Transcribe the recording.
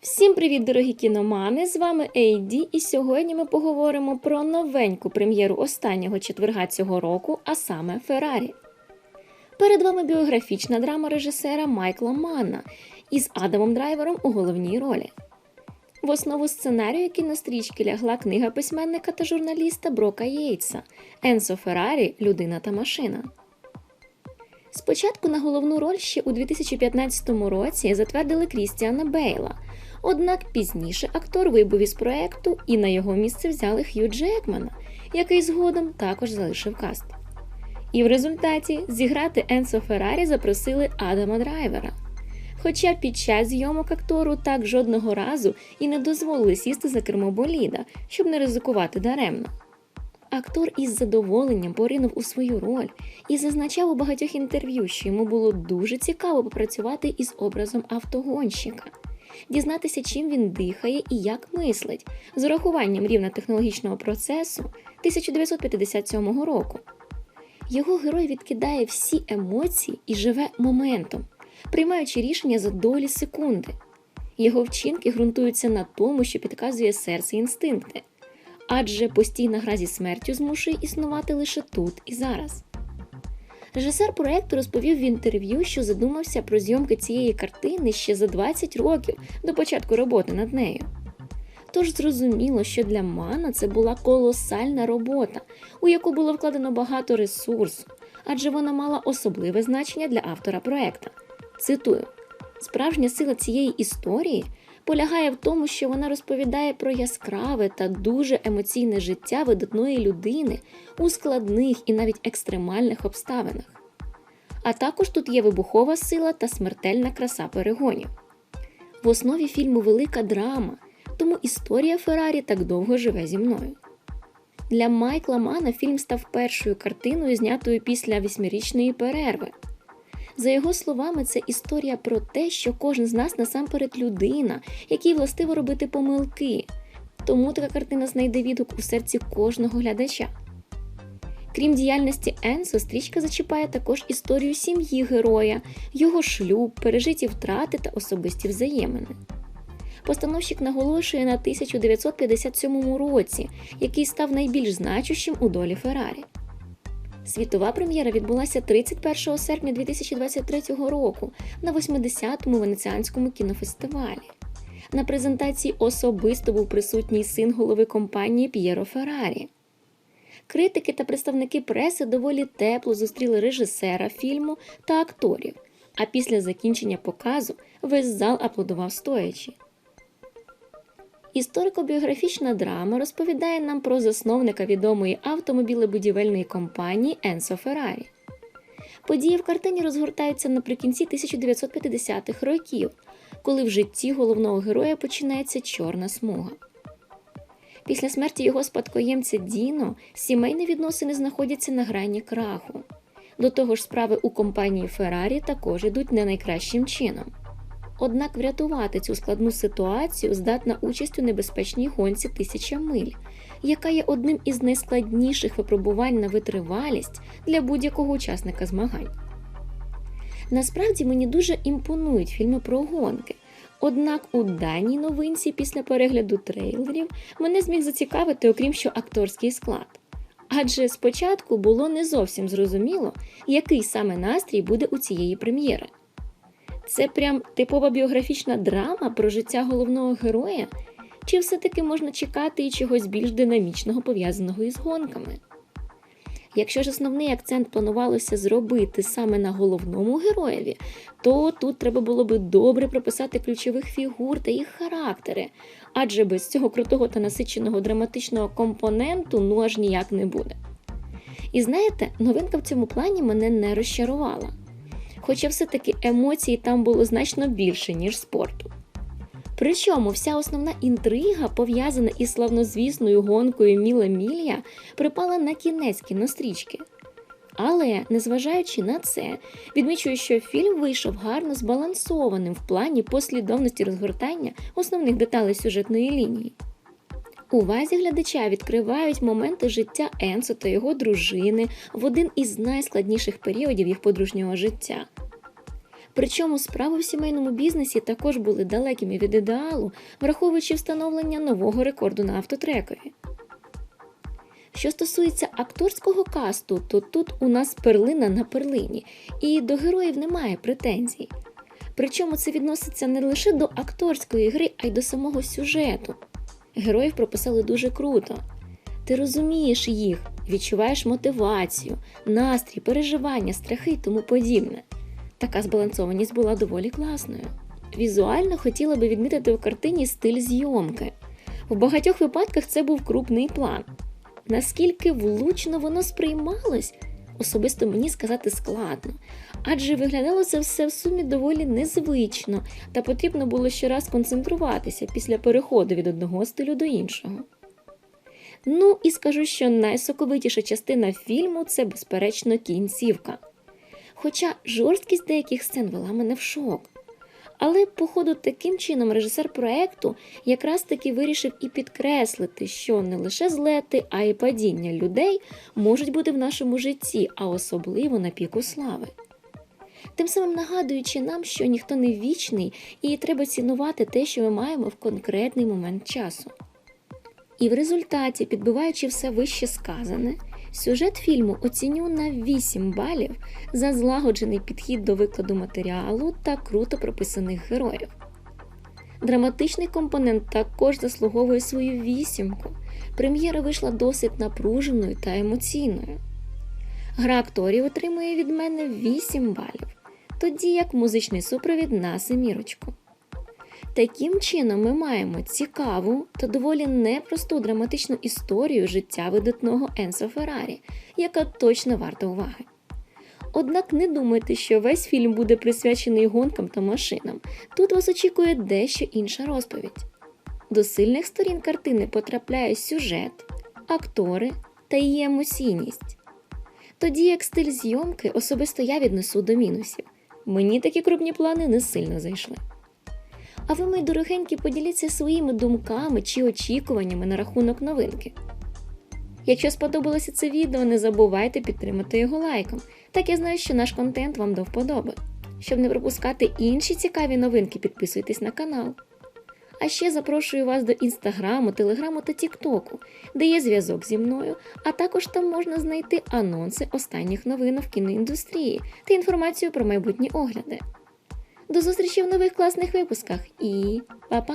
Всім привіт, дорогі кіномани! З вами Ейді, і сьогодні ми поговоримо про новеньку прем'єру останнього четверга цього року, а саме Феррарі. Перед вами біографічна драма режисера Майкла Манна із Адамом Драйвером у головній ролі. В основу сценарію кінострічки лягла книга письменника та журналіста Брока Єйтса Енсо Феррарі Людина та машина. Спочатку на головну роль ще у 2015 році затвердили Крістіана Бейла, однак пізніше актор вибув із проекту і на його місце взяли Хью Джекмана, який згодом також залишив каст. І в результаті зіграти Енсо Феррарі запросили Адама Драйвера. Хоча під час зйомок актору так жодного разу і не дозволили сісти за кермо боліда, щоб не ризикувати даремно. Актор із задоволенням поринув у свою роль і зазначав у багатьох інтерв'ю, що йому було дуже цікаво попрацювати із образом автогонщика, дізнатися, чим він дихає і як мислить, з урахуванням рівня технологічного процесу 1957 року. Його герой відкидає всі емоції і живе моментом, приймаючи рішення за долі секунди. Його вчинки ґрунтуються на тому, що підказує серце інстинкти адже постійна гра зі смертю змушує існувати лише тут і зараз. Режисер проекту розповів в інтерв'ю, що задумався про зйомки цієї картини ще за 20 років до початку роботи над нею. Тож зрозуміло, що для Мана це була колосальна робота, у яку було вкладено багато ресурсу, адже вона мала особливе значення для автора проекта. Цитую: справжня сила цієї історії полягає в тому, що вона розповідає про яскраве та дуже емоційне життя видатної людини у складних і навіть екстремальних обставинах. А також тут є вибухова сила та смертельна краса перегонів. В основі фільму велика драма, тому історія Феррарі так довго живе зі мною. Для Майкла Мана фільм став першою картиною, знятою після восьмирічної перерви. За його словами, це історія про те, що кожен з нас насамперед людина, якій властиво робити помилки. Тому така картина знайде відгук у серці кожного глядача. Крім діяльності Енсо, стрічка зачіпає також історію сім'ї героя, його шлюб, пережиті втрати та особисті взаємини. Постановщик наголошує на 1957 році, який став найбільш значущим у долі Феррарі. Світова прем'єра відбулася 31 серпня 2023 року на 80-му венеціанському кінофестивалі. На презентації особисто був присутній син голови компанії П'єро Феррарі. Критики та представники преси доволі тепло зустріли режисера фільму та акторів, а після закінчення показу весь зал аплодував стоячи. Історико-біографічна драма розповідає нам про засновника відомої автомобілебудівельної компанії Енсо Феррарі. Події в картині розгортаються наприкінці 1950-х років, коли в житті головного героя починається чорна смуга. Після смерті його спадкоємця Діно сімейні відносини знаходяться на грані краху. До того ж, справи у компанії Феррарі також ідуть не найкращим чином. Однак врятувати цю складну ситуацію здатна участь у небезпечній гонці тисяча миль, яка є одним із найскладніших випробувань на витривалість для будь-якого учасника змагань. Насправді мені дуже імпонують фільми про гонки. Однак у даній новинці після перегляду трейлерів мене зміг зацікавити, окрім що акторський склад. Адже спочатку було не зовсім зрозуміло, який саме настрій буде у цієї прем'єри. Це прям типова біографічна драма про життя головного героя, чи все-таки можна чекати і чогось більш динамічного пов'язаного із гонками? Якщо ж основний акцент планувалося зробити саме на головному героєві, то тут треба було би добре прописати ключових фігур та їх характери, адже без цього крутого та насиченого драматичного компоненту ну аж ніяк не буде. І знаєте, новинка в цьому плані мене не розчарувала хоча все-таки емоцій там було значно більше, ніж спорту. Причому вся основна інтрига, пов'язана із славнозвісною гонкою Міла Мілія, припала на кінець кінострічки. Але, незважаючи на це, відмічую, що фільм вийшов гарно збалансованим в плані послідовності розгортання основних деталей сюжетної лінії. Увазі глядача відкривають моменти життя Енсо та його дружини в один із найскладніших періодів їх подружнього життя. Причому справи в сімейному бізнесі також були далекими від ідеалу, враховуючи встановлення нового рекорду на автотрекові. Що стосується акторського касту, то тут у нас перлина на перлині, і до героїв немає претензій. Причому це відноситься не лише до акторської гри, а й до самого сюжету. Героїв прописали дуже круто. Ти розумієш їх, відчуваєш мотивацію, настрій, переживання, страхи і тому подібне. Така збалансованість була доволі класною. Візуально хотіла би відмітити в картині стиль зйомки. В багатьох випадках це був крупний план. Наскільки влучно воно сприймалось, особисто мені сказати складно, адже виглядало це все в сумі доволі незвично, та потрібно було ще раз концентруватися після переходу від одного стилю до іншого. Ну і скажу, що найсоковитіша частина фільму це, безперечно, кінцівка. Хоча жорсткість деяких сцен вела мене в шок. Але, походу, таким чином режисер проекту якраз таки вирішив і підкреслити, що не лише злети, а й падіння людей можуть бути в нашому житті, а особливо на піку слави. Тим самим нагадуючи нам, що ніхто не вічний, і треба цінувати те, що ми маємо в конкретний момент часу. І в результаті, підбиваючи все вище сказане, сюжет фільму оціню на 8 балів за злагоджений підхід до викладу матеріалу та круто прописаних героїв. Драматичний компонент також заслуговує свою вісімку. Прем'єра вийшла досить напруженою та емоційною. Гра акторів отримує від мене 8 балів, тоді як музичний супровід на семірочку. Таким чином, ми маємо цікаву та доволі непросту драматичну історію життя видатного Енсо Феррарі, яка точно варта уваги. Однак не думайте, що весь фільм буде присвячений гонкам та машинам. Тут вас очікує дещо інша розповідь. До сильних сторін картини потрапляє сюжет, актори та її емоційність. Тоді як стиль зйомки особисто я віднесу до мінусів. Мені такі крупні плани не сильно зайшли. А ви, мої дорогенькі, поділіться своїми думками чи очікуваннями на рахунок новинки. Якщо сподобалося це відео, не забувайте підтримати його лайком. Так я знаю, що наш контент вам до вподоби. Щоб не пропускати інші цікаві новинки, підписуйтесь на канал. А ще запрошую вас до інстаграму, телеграму та тіктоку, де є зв'язок зі мною, а також там можна знайти анонси останніх новин в кіноіндустрії та інформацію про майбутні огляди. До зустрічі в нових класних випусках і па-па!